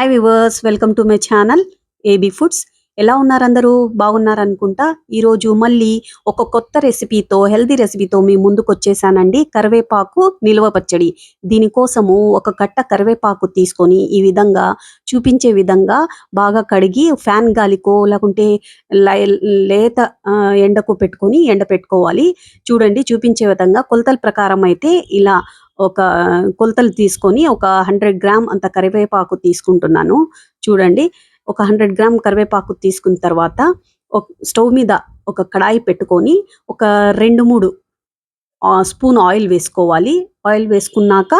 Hi viewers welcome to my channel AB foods ఎలా ఉన్నారు అందరూ ఈరోజు మళ్ళీ ఒక కొత్త రెసిపీతో హెల్దీ రెసిపీతో మీ ముందుకు వచ్చేసానండి కరివేపాకు నిల్వ పచ్చడి. దీనికోసము ఒక కట్ట కరివేపాకు తీసుకొని ఈ విధంగా చూపించే విధంగా బాగా కడిగి ఫ్యాన్ గాలికో లేకుంటే లై- లేత ఎండకు పెట్టుకొని ఎండ పెట్టుకోవాలి చూడండి చూపించే విధంగా కొలతల ప్రకారం అయితే ఇలా ఒక కొలతలు తీసుకొని ఒక హండ్రెడ్ గ్రామ్ అంత కరివేపాకు తీసుకుంటున్నాను. చూడండి ఒక హండ్రెడ్ గ్రామ్ కరివేపాకు తీసుకున్న తర్వాత ఒక స్టవ్ మీద ఒక కడాయి పెట్టుకొని ఒక రెండు మూడు స్పూన్ ఆయిల్ వేసుకోవాలి. ఆయిల్ వేసుకున్నాక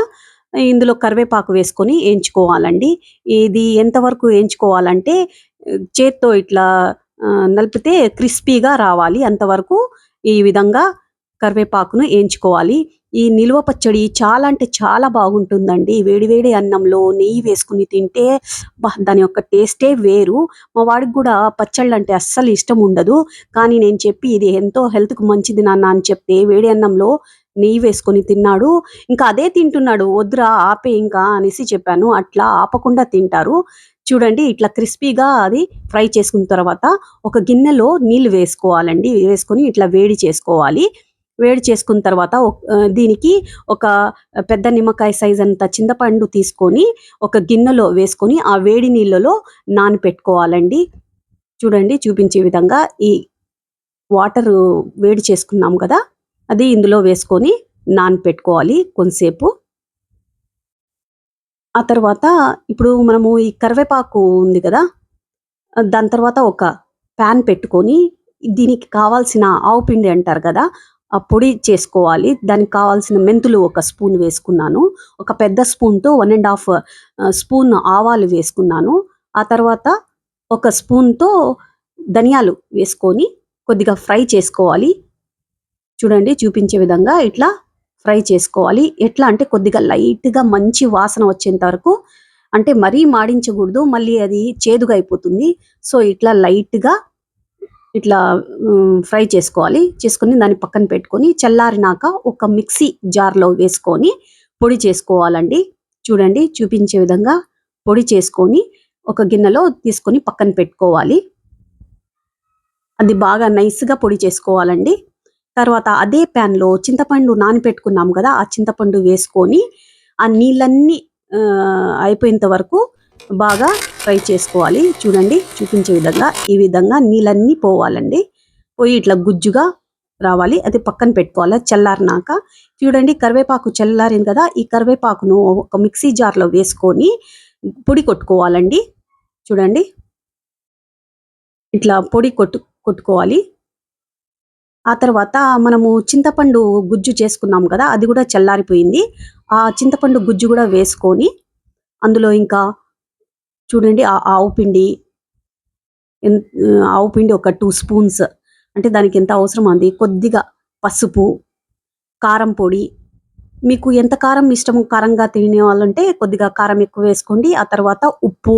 ఇందులో కరివేపాకు వేసుకొని వేయించుకోవాలండి. ఇది ఎంతవరకు వేయించుకోవాలంటే చేత్తో ఇట్లా నలిపితే క్రిస్పీగా రావాలి. అంతవరకు ఈ విధంగా కరివేపాకును వేయించుకోవాలి. ఈ నిల్వ పచ్చడి చాలా అంటే చాలా బాగుంటుందండి. వేడివేడి అన్నంలో నెయ్యి వేసుకుని తింటే దాని యొక్క టేస్టే వేరు. మా వాడికి కూడా పచ్చళ్ళు అంటే అస్సలు ఇష్టం ఉండదు. కానీ నేను చెప్పి ఇది ఎంతో హెల్త్కు మంచిది నాన్న అని చెప్తే వేడి అన్నంలో నెయ్యి వేసుకొని తిన్నాడు. ఇంకా అదే తింటున్నాడు. వద్దురా ఆపే ఇంకా అనేసి చెప్పాను. అట్లా ఆపకుండా తింటారు. చూడండి ఇట్లా క్రిస్పీగా అది ఫ్రై చేసుకున్న తర్వాత ఒక గిన్నెలో నీళ్ళు వేసుకోవాలండి. వేసుకొని ఇట్లా వేడి చేసుకోవాలి. వేడి చేసుకున్న తర్వాత దీనికి ఒక పెద్ద నిమ్మకాయ సైజ్ అంత చింతపండు తీసుకొని ఒక గిన్నెలో వేసుకొని ఆ వేడి నీళ్ళలో నానపెట్టుకోవాలండి. చూడండి చూపించే విధంగా ఈ వాటర్ వేడి చేసుకున్నాం కదా అది ఇందులో వేసుకొని నానపెట్టుకోవాలి కొంతసేపు. ఆ తర్వాత ఇప్పుడు మనము ఈ కరివేపాకు ఉంది కదా దాని తర్వాత ఒక ప్యాన్ పెట్టుకొని దీనికి కావాల్సిన ఆవు పిండి అంటారు కదా పొడి చేసుకోవాలి. దానికి కావాల్సిన మెంతులు ఒక స్పూన్ వేసుకున్నాను. ఒక పెద్ద స్పూన్తో వన్ అండ్ హాఫ్ స్పూన్ ఆవాలు వేసుకున్నాను. ఆ తర్వాత ఒక స్పూన్తో ధనియాలు వేసుకొని కొద్దిగా ఫ్రై చేసుకోవాలి. చూడండి చూపించే విధంగా ఇట్లా ఫ్రై చేసుకోవాలి. ఎట్లా అంటే కొద్దిగా లైట్గా మంచి వాసన వచ్చేంత వరకు అంటే మరీ మాడించకూడదు. మళ్ళీ అది చేదుగా అయిపోతుంది. సో ఇట్లా లైట్గా ఇట్లా ఫ్రై చేసుకోవాలి. చేసుకొని దాన్ని పక్కన పెట్టుకొని చల్లారినాక ఒక మిక్సీ జార్లో వేసుకొని పొడి చేసుకోవాలండి. చూడండి చూపించే విధంగా పొడి చేసుకొని ఒక గిన్నెలో తీసుకొని పక్కన పెట్టుకోవాలి. అది బాగా నైస్గా పొడి చేసుకోవాలండి. తర్వాత అదే ప్యాన్లో చింతపండు నానపెట్టుకున్నాం కదా ఆ చింతపండు వేసుకొని ఆ నీళ్ళన్నీ అయిపోయేంత వరకు బాగా ఫ్రై చేసుకోవాలి. చూడండి చూపించే విధంగా ఈ విధంగా నీళ్ళన్నీ పోవాలండి. పోయి ఇట్లా గుజ్జుగా రావాలి. అది పక్కన పెట్టుకోవాలి. చల్లారినాక చూడండి కరివేపాకు చల్లారింది కదా ఈ కరివేపాకును ఒక మిక్సీ జార్లో వేసుకొని పొడి కొట్టుకోవాలండి. చూడండి ఇట్లా పొడి కొట్టు కొట్టుకోవాలి. ఆ తర్వాత మనము చింతపండు గుజ్జు చేసుకున్నాం కదా అది కూడా చల్లారిపోయింది. ఆ చింతపండు గుజ్జు కూడా వేసుకొని అందులో ఇంకా చూడండి ఆ ఆవు పిండి. ఆవు పిండి ఒక టూ స్పూన్స్ అంటే దానికి ఎంత అవసరం అంది కొద్దిగా పసుపు కారం పొడి. మీకు ఎంత కారం ఇష్టం కారంగా తినే వాళ్ళంటే కొద్దిగా కారం ఎక్కువ వేసుకోండి. ఆ తర్వాత ఉప్పు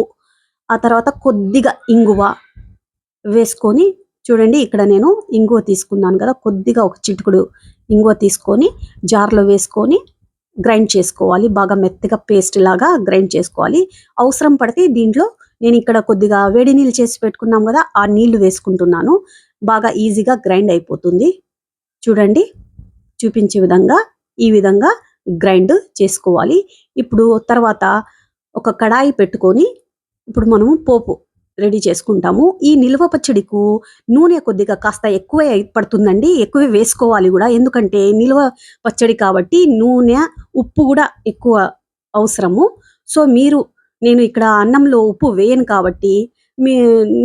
ఆ తర్వాత కొద్దిగా ఇంగువ వేసుకొని చూడండి ఇక్కడ నేను ఇంగువ తీసుకున్నాను కదా. కొద్దిగా ఒక చిటుకుడు ఇంగువ తీసుకొని జార్లో వేసుకొని గ్రైండ్ చేసుకోవాలి. బాగా మెత్తగా పేస్ట్ లాగా గ్రైండ్ చేసుకోవాలి. అవసరం పడితే దీంట్లో నేను ఇక్కడ కొద్దిగా వేడి నీళ్ళు చేసి పెట్టుకున్నాం కదా ఆ నీళ్ళు వేసుకుంటున్నాను. బాగా ఈజీగా గ్రైండ్ అయిపోతుంది. చూడండి చూపించే విధంగా ఈ విధంగా గ్రైండ్ చేసుకోవాలి. ఇప్పుడు తర్వాత ఒక కడాయి పెట్టుకొని ఇప్పుడు మనము పోపు రెడీ చేసుకుంటాము. ఈ నిల్వ పచ్చడికు నూనె కొద్దిగా కాస్త ఎక్కువే పడుతుందండి. ఎక్కువే వేసుకోవాలి కూడా. ఎందుకంటే నిల్వ పచ్చడి కాబట్టి నూనె ఉప్పు కూడా ఎక్కువ అవసరము. సో మీరు నేను ఇక్కడ అన్నంలో ఉప్పు వేయను కాబట్టి మీ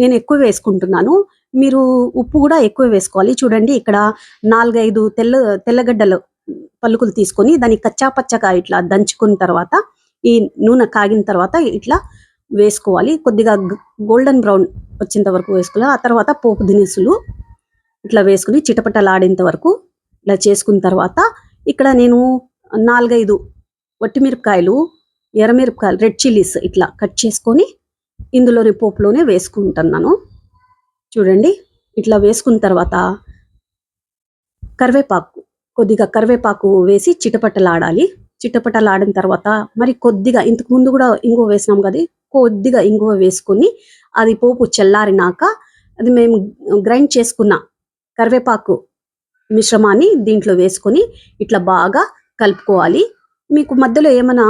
నేను ఎక్కువ వేసుకుంటున్నాను. మీరు ఉప్పు కూడా ఎక్కువ వేసుకోవాలి. చూడండి ఇక్కడ నాలుగైదు తెల్ల తెల్లగడ్డలు పలుకులు తీసుకొని దాన్ని కచ్చా పచ్చగా ఇట్లా దంచుకున్న తర్వాత ఈ నూనె కాగిన తర్వాత ఇట్లా వేసుకోవాలి. కొద్దిగా గోల్డెన్ బ్రౌన్ వచ్చేంత వరకు వేసుకోవాలి. ఆ తర్వాత పోపు దినుసులు ఇట్లా వేసుకుని చిటపటలాడేంత వరకు ఇలా చేసుకున్న తర్వాత ఇక్కడ నేను నాలుగైదు వట్టిమిరపకాయలు ఎర్రమిరపకాయలు రెడ్ చిల్లీస్ ఇట్లా కట్ చేసుకొని ఇందులోని పోపులోనే వేసుకుంటున్నాను. చూడండి ఇట్లా వేసుకున్న తర్వాత కరివేపాకు కొద్దిగా కరివేపాకు వేసి చిటపటలాడాలి. చిటపటలాడిన తర్వాత మరి కొద్దిగా ఇంతకు ముందు కూడా ఇంకో వేసినాం కదా కొద్దిగా ఇంగువ వేసుకొని అది పోపు చల్లారినాక అది మేము గ్రైండ్ చేసుకున్న కరివేపాకు మిశ్రమాన్ని దీంట్లో వేసుకొని ఇట్లా బాగా కలుపుకోవాలి. మీకు మధ్యలో ఏమైనా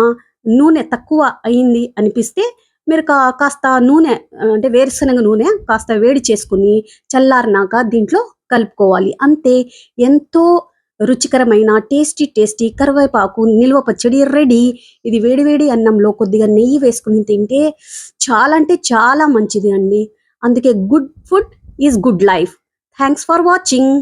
నూనె తక్కువ అయింది అనిపిస్తే మీరు కా కాస్త నూనె అంటే వేరుశనగ నూనె కాస్త వేడి చేసుకుని చల్లారినాక దీంట్లో కలుపుకోవాలి. అంతే ఎంతో రుచికరమైన టేస్టీ టేస్టీ కరివేపాకు నిల్వ పచ్చడి రెడీ. ఇది వేడివేడి అన్నంలో కొద్దిగా నెయ్యి వేసుకుని తింటే చాలా అంటే చాలా మంచిది అండి. అందుకే good food is good life. Thanks for watching